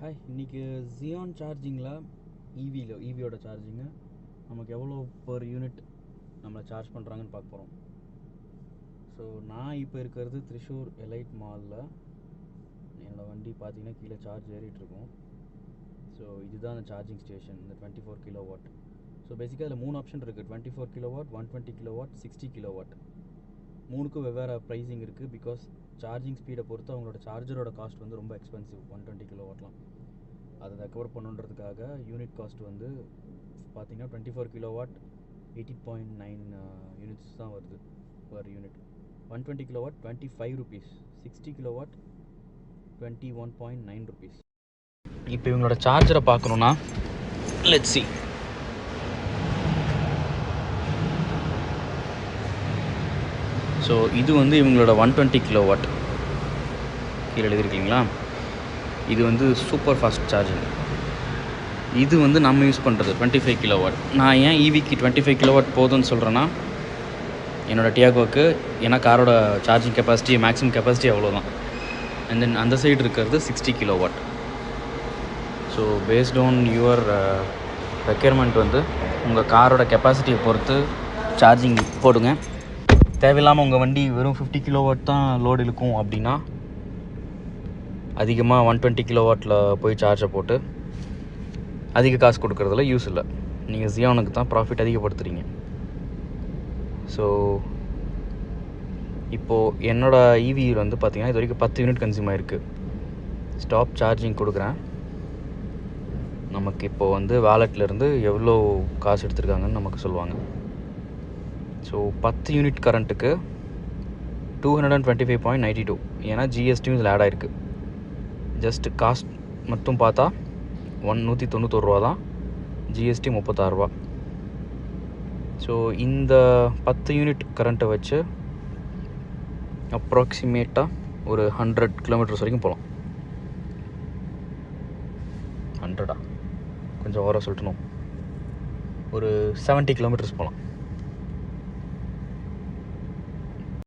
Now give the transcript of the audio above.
Hi இன்றைக்கி Ziyan சார்ஜிங்கில் ஈவியில் ஈவியோட charging நமக்கு எவ்வளோ பர் யூனிட் நம்மளை சார்ஜ் பண்ணுறாங்கன்னு பார்க்க போகிறோம் ஸோ நான் இப்போ இருக்கிறது த்ரிஷூர் எலைட் மாலில் என்னோடய வண்டி பார்த்தீங்கன்னா கீழே சார்ஜ் ஏறிட்டுருக்கும் ஸோ இதுதான் அந்த சார்ஜிங் ஸ்டேஷன் இந்த twenty four kilo watt so பேசிக்காக அதில் மூணு ஆப்ஷன் இருக்குது twenty four kilo watt one twenty kilo watt sixty kilo watt மூணுக்கும் வெவ்வேறு ப்ரைஸிங் இருக்குது பிகாஸ் சார்ஜிங் ஸ்பீடை பொறுத்து அவங்களோட சார்ஜரோட காஸ்ட் வந்து ரொம்ப எக்ஸ்பென்சிவ் ஒன் டுவெண்ட்டி கிலோ வாட்லாம் அதை ரெக்கவர் பண்ணுன்றதுக்காக யூனிட் காஸ்ட் வந்து பார்த்தீங்கன்னா twenty four kilo watt eighty point nine units தான் வருது per unit one twenty kilo watt twenty five rupees sixty kilo watt twenty one point nine rupees இப்போ இவங்களோட சார்ஜரை பார்க்கணுன்னா லெட் ஸோ இது வந்து இவங்களோட ஒன் டுவெண்ட்டி கிலோ வாட் கீழே எழுதியிருக்கீங்களா? இது வந்து சூப்பர் ஃபாஸ்ட் சார்ஜிங் இது வந்து நம்ம யூஸ் பண்ணுறது டுவெண்ட்டி ஃபைவ் கிலோ வாட் நான் ஏன் ஈவிக்கு டுவெண்ட்டி ஃபைவ் கிலோ வாட் போதும்னு சொல்கிறேன்னா என்னோடய டியாகோக்கு ஏன்னா காரோட சார்ஜிங் கெப்பாசிட்டி மேக்ஸிமம் கெப்பாசிட்டி அவ்வளோதான் அண்ட் தென் அந்த சைடு இருக்கிறது sixty kilo watt so based on your requirement வந்து உங்கள் காரோட கெப்பாசிட்டியை பொறுத்து சார்ஜிங் போடுங்க. தேவையில்லாமல் உங்கள் வண்டி வெறும் ஃபிஃப்டி கிலோ வாட் தான் லோடு இழுக்கும் அப்படின்னா அதிகமாக ஒன் டுவெண்ட்டி கிலோ வாட்டில் போய் சார்ஜை போட்டு அதிக காசு கொடுக்குறதுல யூஸ் இல்லை. நீங்கள் ஜியானுக்கு தான் ப்ராஃபிட் அதிகப்படுத்துகிறீங்க ஸோ இப்போது என்னோடய ஈவியில் வந்து பார்த்திங்கன்னா இது வரைக்கும் பத்து யூனிட் கன்சியூம் ஆயிருக்கு. ஸ்டாப் சார்ஜிங் கொடுக்குறேன். நமக்கு இப்போது வந்து வேலெட்லேருந்து எவ்வளோ காசு எடுத்திருக்காங்கன்னு நமக்கு சொல்லுவாங்க. ஸோ பத்து unit கரண்ட்டுக்கு two hundred and twenty five point ninety two ஏன்னா ஜிஎஸ்டியும் இதில் ஆட் ஆயிருக்கு. ஜஸ்ட் காஸ்ட் மட்டும் பார்த்தா ஒன் நூற்றி தொண்ணூத்தொரு ரூபா தான் ஜிஎஸ்டி முப்பத்தாறுரூவா ஸோ இந்த பத்து யூனிட் கரண்ட்டை வச்சு அப்ராக்சிமேட்டாக ஒரு ஹண்ட்ரட் கிலோமீட்டர்ஸ் வரைக்கும் போகலாம் ஹண்ட்ரடா கொஞ்சம் ஓவராக சொல்லணும் ஒரு செவன்ட்டி கிலோமீட்டர்ஸ் போகலாம்